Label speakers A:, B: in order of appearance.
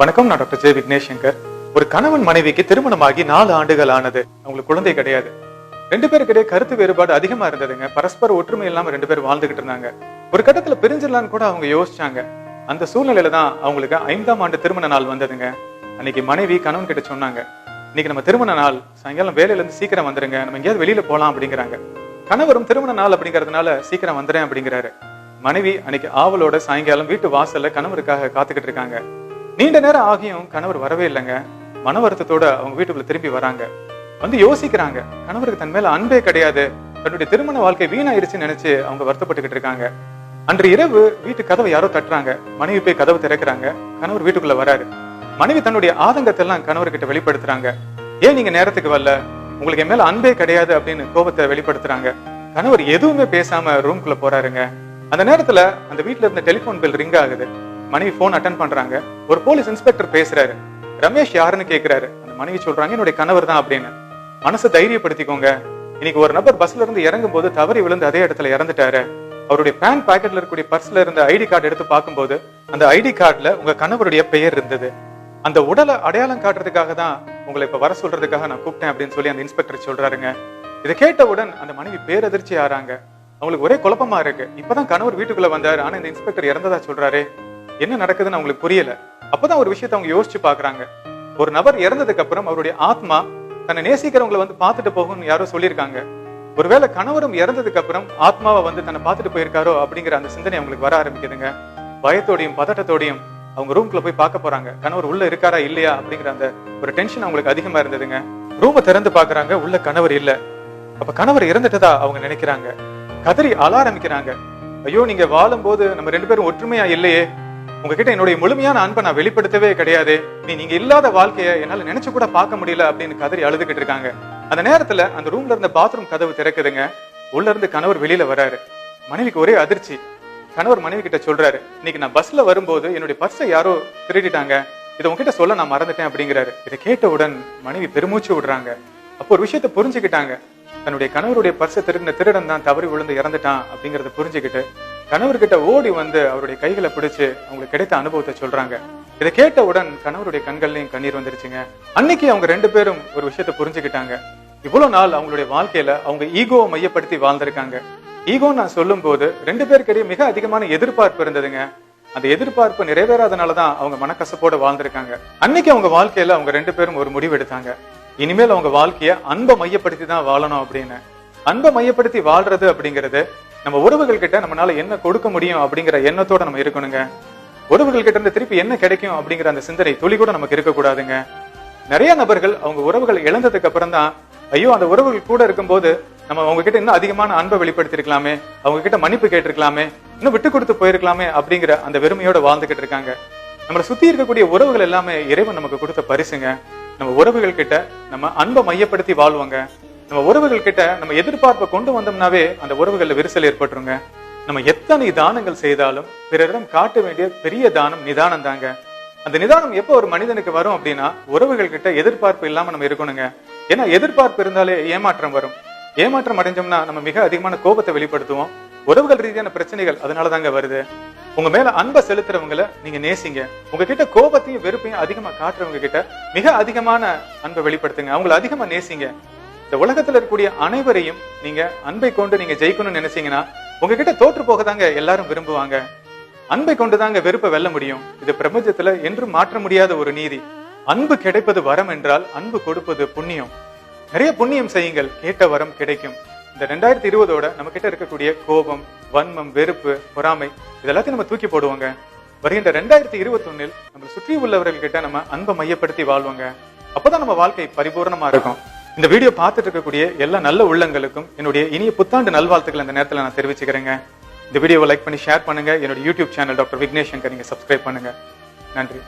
A: வணக்கம் நான் டாக்டர் ஜெய விக்னேஷ் சங்கர் ஒரு கணவன் மனைவிக்கு திருமணமாகி நாலு ஆண்டுகள் ஆனது அவங்களுக்கு குழந்தை கிடையாது. ரெண்டு பேருக்கிடையே கருத்து வேறுபாடு அதிகமா இருந்ததுங்க. பரஸ்பர ஒற்றுமை இல்லாம ரெண்டு பேரும் வாழ்ந்துகிட்டு இருந்தாங்க. ஒரு கட்டத்துல பிரிஞ்சிடலான்னு கூட அவங்க யோசிச்சாங்க. அந்த சூழ்நிலையில தான் அவங்களுக்கு ஐந்தாம் ஆண்டு திருமண நாள் வந்ததுங்க. அன்னைக்கு மனைவி கணவன் கிட்ட சொன்னாங்க. இன்னைக்கு நம்ம திருமண நாள். சாயங்காலம் வேலையில இருந்து சீக்கிரம் வந்துருங்க. நம்ம எங்கேயாவது வெளியில போலாம் அப்படிங்கிறாங்க. கணவரும் திருமண நாள் அப்படிங்கறதுனால சீக்கிரம் வந்துறேன் அப்படிங்கிறாரு. மனைவி அன்னைக்கு ஆவலோட சாயங்காலம் வீட்டு வாசல்ல கணவருக்காக காத்துக்கிட்டு இருக்காங்க. நீண்ட நேரம் ஆகியும் கணவர் வரவே இல்லைங்க. மன வருத்தத்தோட அவங்க வீட்டுக்குள்ள திரும்பி வராங்க. வந்து யோசிக்கிறாங்க. கணவருக்கு தன் மேல அன்பே கிடையாது. தன்னுடைய திருமண வாழ்க்கை வீணாயிருச்சுன்னு நினைச்சு அவங்க வருத்தப்பட்டுக்கிட்டு இருக்காங்க. அன்று இரவு வீட்டு கதவை யாரோ தட்டுறாங்க. மனைவி போய் கதவை திறக்கிறாங்க. கணவர் வீட்டுக்குள்ள வராரு. மனைவி தன்னுடைய ஆதங்கத்தை எல்லாம் கணவர்கிட்ட வெளிப்படுத்துறாங்க. ஏன் நீங்க நேரத்துக்கு வரல? உங்களுக்கு என் மேல அன்பே கிடையாது அப்படின்னு கோபத்தை வெளிப்படுத்துறாங்க. கணவர் எதுவுமே பேசாம ரூம்குள்ள போறாருங்க. அந்த நேரத்துல அந்த வீட்டுல இருந்த டெலிபோன் பில் ரிங் ஆகுது. மனைவி போன் அட்டன் பண்றாங்க. ஒரு போலீஸ் இன்ஸ்பெக்டர் பேசுறாரு. ரமேஷ் யாருன்னு கேக்குறாரு. அந்த மனைவி சொல்றாங்க என்னுடைய கணவர் தான் அப்படின்னு. மனசை தைரியப்படுத்திக்கோங்க. இன்னைக்கு ஒரு நபர் பஸ்ல இருந்து இறங்கும் போது தவறி விழுந்து அதே இடத்துல இறந்துட்டாரு. அவருடைய பேன் பாக்கெட்ல இருக்கக்கூடிய பர்ஸ்ல இருந்த ஐடி கார்டு எடுத்து பார்க்கும்போது அந்த ஐடி கார்டுல உங்க கணவருடைய பெயர் இருந்தது. அந்த உடலை அடையாளம் காட்டுறதுக்காக தான் உங்களை இப்ப வர சொல்றதுக்காக நான் கூப்பிட்டேன் அப்படின்னு சொல்லி அந்த இன்ஸ்பெக்டர் சொல்றாருங்க. இதை கேட்டவுடன் அந்த மனைவி பேரதிர்ச்சி ஆறாங்க. அவங்களுக்கு ஒரே குழப்பமா இருக்கு. இப்பதான் கணவர் வீட்டுக்குள்ள வந்தாரு. ஆனா இந்த இன்ஸ்பெக்டர் இறந்ததா சொல்றாரு. என்ன நடக்குதுன்னு அவங்களுக்கு புரியல. அப்பதான் ஒரு விஷயத்தை அவங்க யோசிச்சு பாக்குறாங்க ஒரு நபர் இறந்ததுக்கு அப்புறம் அவருடைய ஆத்மா தன்னை நேசிக்கிறவங்களை வந்து பார்த்துட்டு போகும்னு யாரோ சொல்லியிருக்காங்க. ஒருவேளை கணவரும் இறந்ததுக்கு அப்புறம் ஆத்மாவை வந்து தன்னை பார்த்துட்டு போயிருக்காரோ அப்படிங்கிற அந்த சிந்தனை அவங்களுக்கு வர ஆரம்பிக்குதுங்க. பயத்தோடையும் பதட்டத்தோடையும் அவங்க ரூம்குள்ள போய் பார்க்க போறாங்க. கணவர் உள்ள இருக்காரா இல்லையா அப்படிங்கிற அந்த ஒரு டென்ஷன் அவங்களுக்கு அதிகமா இருந்ததுங்க. ரூமை திறந்து பாக்குறாங்க உள்ள கணவர் இல்ல. அப்ப கணவர் இறந்துட்டதா அவங்க நினைக்கிறாங்க. கதறி அழ ஆரம்பிக்கிறாங்க. ஐயோ நீங்க வாழும் போது நம்ம ரெண்டு பேரும் ஒற்றுமையா இல்லையே. உங்ககிட்ட என்னுடைய முழுமையான அன்பை நான் வெளிப்படுத்தவே கிடையாது. நீ நீங்க இல்லாத வாழ்க்கையை என்னால நினைச்சு கூட பார்க்க முடியல அப்படின்னு கதறி அழுதுகிட்டு இருக்காங்க. அந்த நேரத்துல அந்த ரூம்ல இருந்த பாத்ரூம் கதவு திறக்குதுங்க. உள்ள இருந்து கணவர் வெளியில வராரு. மனைவிக்கு ஒரே அதிர்ச்சி. கணவர் மனைவி கிட்ட சொல்றாரு இன்னைக்கு நான் பஸ்ல வரும்போது என்னுடைய பர்ஸை யாரோ திருடிட்டாங்க. இதை உங்ககிட்ட சொல்ல நான் மறந்துட்டேன் அப்படிங்கிறாரு. இதை கேட்டவுடன் மனைவி பெருமூச்சு விடுறாங்க. அப்போ ஒரு விஷயத்த புரிஞ்சுக்கிட்டாங்க. தன்னுடைய கணவருடைய பர்சை திருடின திருடன் தான் தவறி விழுந்து இறந்துட்டான் அப்படிங்கறத புரிஞ்சுக்கிட்டு கணவர்கிட்ட ஓடி வந்து அவருடைய கைகளை பிடிச்சு அவங்களுக்கு கிடைத்த அனுபவத்தை சொல்றாங்க. இதை கேட்டவுடன் கணவருடைய கண்கள்லையும் கண்ணீர் வந்துருச்சுங்க. அன்னைக்கு அவங்க ரெண்டு பேரும் ஒரு விஷயத்தை புரிஞ்சுக்கிட்டாங்க. இவ்வளவு நாள் அவங்களுடைய வாழ்க்கையில அவங்க ஈகோவை மையப்படுத்தி வாழ்ந்திருக்காங்க. ஈகோ நான் சொல்லும் போது ரெண்டு பேருக்கிடையே மிக அதிகமான எதிர்பார்ப்பு இருந்ததுங்க. அந்த எதிர்பார்ப்பு நிறைவேறாதனாலதான் அவங்க மனக்கசப்போட வாழ்ந்திருக்காங்க. அன்னைக்கு அவங்க வாழ்க்கையில அவங்க ரெண்டு பேரும் ஒரு முடிவு எடுத்தாங்க. இனிமேல் அவங்க வாழ்க்கைய அன்பை மையப்படுத்தி தான் வாழணும் அப்படின்னு. அன்பை மையப்படுத்தி வாழ்றது அப்படிங்கிறது நம்ம உறவுகள் கிட்ட நம்மளால என்ன கொடுக்க முடியும் அப்படிங்கிற எண்ணத்தோட நம்ம இருக்கணுங்க. உறவுகள் கிட்ட இருந்து திருப்பி என்ன கிடைக்கும் அப்படிங்கிற அந்த சிந்தனை துளி கூட நமக்கு இருக்கக்கூடாதுங்க. நிறைய நபர்கள் அவங்க உறவுகள் இழந்ததுக்கு அப்புறம் தான் ஐயோ அந்த உறவுகள் கூட இருக்கும்போது நம்ம அவங்க கிட்ட இன்னும் அதிகமான அன்பை வெளிப்படுத்திருக்கலாமே அவங்க கிட்ட மன்னிப்பு கேட்டிருக்கலாமே இன்னும் விட்டு கொடுத்து போயிருக்கலாமே அப்படிங்கிற அந்த வெறுமையோட வாழ்ந்துகிட்டு இருக்காங்க. நம்மளை சுத்தி இருக்கக்கூடிய உறவுகள் எல்லாமே இறைவன் நமக்கு கொடுத்த பரிசுங்க. நம்ம உறவுகள் கிட்ட நம்ம அன்பை மையப்படுத்தி வாழ்வோங்க. நம்ம உறவுகள் கிட்ட நம்ம எதிர்பார்ப்பை கொண்டு வந்தோம்னாவே அந்த உறவுகள்ல விரிசல் ஏற்பட்டுருங்க. நம்ம எத்தனை தானங்கள் செய்தாலும் பிறரிடம் காட்ட வேண்டிய பெரிய தானம் நிதானம் தாங்க அந்த நிதானம் எப்போ ஒரு மனிதனுக்கு வரும் அப்படின்னா உறவுகள் கிட்ட எதிர்பார்ப்பு இல்லாம நம்ம இருக்கணுங்க. ஏன்னா எதிர்பார்ப்பு இருந்தாலே ஏமாற்றம் வரும். ஏமாற்றம் அடைஞ்சோம்னா நம்ம மிக அதிகமான கோபத்தை வெளிப்படுத்துவோம். உறவுகள் ரீதியான பிரச்சனைகள் அதனால தாங்க வருது. உங்க மேல அன்பை செலுத்துறவங்கள நீங்க நேசிங்க. உங்ககிட்ட கோபத்தையும் வெறுப்பையும் அதிகமா காட்டுறவங்க கிட்ட மிக அதிகமான அன்பை வெளிப்படுத்துங்க. அவங்கள அதிகமா நேசிங்க. இந்த உலகத்துல இருக்கக்கூடிய அனைவரையும் நீங்க அன்பை கொண்டு நீங்க ஜெயிக்கணும்னு நினைச்சீங்கன்னா உங்ககிட்ட தோற்று போக தாங்க எல்லாரும் விரும்புவாங்க. அன்பை கொண்டுதாங்க வெறுப்பை வெல்ல முடியும். இது பிரபஞ்சத்துல என்றும் மாற்ற முடியாத ஒரு நீதி. அன்பு கிடைப்பது வரம் என்றால் அன்பு கொடுப்பது புண்ணியம். நிறைய புண்ணியம் செய்யுங்கள் கேட்ட வரம் கிடைக்கும். இந்த ரெண்டாயிரத்தி இருபதோட நம்ம கிட்ட இருக்கக்கூடிய கோபம் வன்மம் வெறுப்பு பொறாமை இதெல்லாத்தையும் நம்ம தூக்கி போடுவோங்க. வருகின்ற ரெண்டாயிரத்தி இருபத்தி ஒன்னில் நம்ம சுற்றி உள்ளவர்கள் கிட்ட நம்ம அன்பை மையப்படுத்தி வாழ்வோங்க. அப்பதான் நம்ம வாழ்க்கை பரிபூர்ணமா இருக்கும். இந்த வீடியோ பார்த்துட்டு இருக்கக்கூடிய எல்லா நல்ல உள்ளங்களுக்கும் என்னுடைய இனிய புத்தாண்டு நல்வாழ்த்துக்கள் இந்த நேரத்தில் நான் தெரிவிச்சுக்கிறேங்க. இந்த வீடியோவை லைக் பண்ணி ஷேர் பண்ணுங்க. என்னோட YouTube channel doctor Vignesh Shankar நீங்க சப்ஸ்கிரைப் பண்ணுங்க. நன்றி.